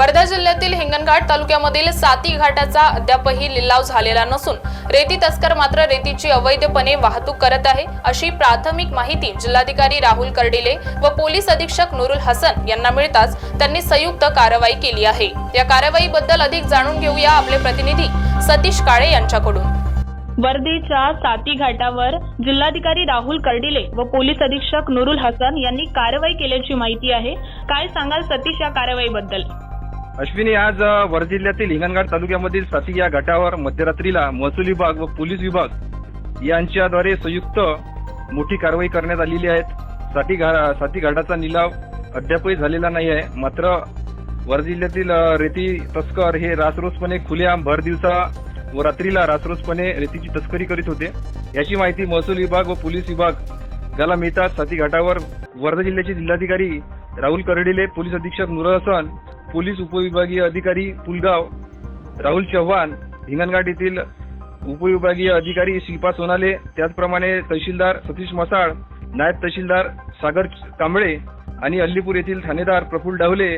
वर्धा जिल्ह्यातील हिंगणघाट तालुक्यामधील साती घाटाचा अद्यापही लिलाव झालेला नसून रेती तस्कर मात्र रेतीची अवैधपणे वाहतूक करत आहे. अशी प्राथमिक माहिती जिल्हाधिकारी राहुल कर्डिले व पोलीस अधीक्षक नुरुल हसन यांना मिळताच त्यांनी संयुक्त कारवाई केली आहे. या कारवाईबद्दल अधिक जाणून घेऊया आपले प्रतिनिधी सतीश काळे यांच्याकडून. वर्धेच्या साती घाटावर जिल्हाधिकारी राहुल कर्डिले व पोलीस अधीक्षक नुरुल हसन यांनी कारवाई केल्याची माहिती आहे. काय सांगाल सतीश या कारवाईबद्दल? अश्विनी आज वर्धा जिल्ह्यातील हिंगणघाट तालुक्यामधील साती या घाटावर मध्यरात्रीला महसूल विभाग व पोलीस विभाग यांच्याद्वारे संयुक्त मोठी कारवाई करण्यात आलेली आहे. साती घा साती घाटाचा निलाव अद्यापही झालेला नाही आहे. मात्र वर्धा जिल्ह्यातील रेती तस्कर हे रासरोसपणे खुलेआम भर दिवसा व रात्रीला रासरोसपणे रेतीची तस्करी करीत होते. याची माहिती महसूल विभाग व पोलीस विभाग याला मिळतात साती घाटावर वर्धा जिल्ह्याचे जिल्हाधिकारी राहुल करडिले पोलीस अधीक्षक नुरहसन पोलीस उपविभागीय अधिकारी पुलगाव राहुल चव्हाण हिंगणघाट येथील उपविभागीय अधिकारी शिल्पा सोनाले त्याचप्रमाणे तहसीलदार सतीश मसाळ नायब तहसीलदार सागर कांबळे आणि अल्लीपूर येथील ठाणेदार प्रफुल्ल डावले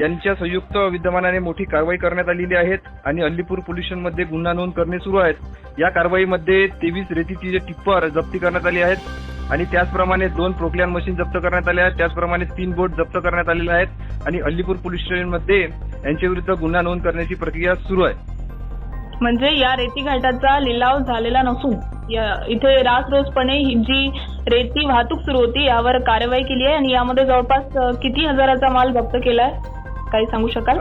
यांच्या संयुक्त विद्यमानाने मोठी कारवाई करण्यात आलेली आहेत आणि अल्लीपूर पोल्युशनमध्ये गुन्हा नोंद करणे सुरू आहेत. या कारवाईमध्ये तेवीस रेतीची टिप्पर जप्ती करण्यात आली आहेत आणि त्याचप्रमाणे दोन प्रोक्लियन मशीन जप्त करण्यात आल्या आहेत. त्याचप्रमाणे तीन बोट जप्त करण्यात आलेल्या आहेत. आणि अल्लीपूर पोलीस स्टेशनमध्ये यांच्याविरुद्ध गुन्हा नोंद करण्याची प्रक्रिया सुरू आहे. म्हणजे या रेती घाटाचा लिलाव झालेला नसून इथे रासरोसपणे जी रेती वाहतूक सुरू होती यावर कारवाई केली आहे आणि यामध्ये जवळपास किती हजाराचा माल जप्त केलाय काही सांगू शकाल?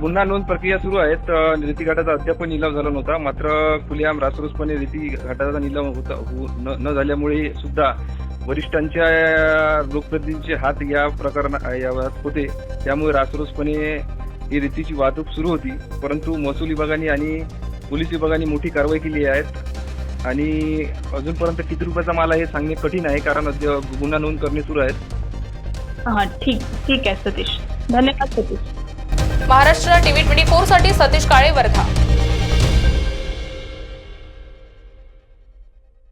गुन्हा नोंद प्रक्रिया सुरू आहेत रेती घाटाचा अद्याप निलाव झाला नव्हता. मात्र खुलेआम रासरोसपणे रेती घाटाचा निलाव होता हो- न झाल्यामुळे सुद्धा वरिष्ठांच्या लोकप्रतिनिधींचे हात या प्रकरणा यात होते. त्यामुळे रासरोसपणे ही रेतीची वाहतूक सुरू होती. परंतु महसूल विभागाने आणि पोलीस विभागाने मोठी कारवाई केली आहे. आणि अजूनपर्यंत किती रुपयाचा माल आहे हे सांगणे कठीण आहे कारण अद्य- गुन्हा नोंद करणे सुरू आहेत. हा ठीक ठीक आहे सतीश. धन्यवाद सतीश. महाराष्ट्र टीव्ही ट्वेंटी फोरसाठी सतीश काळे वर्धा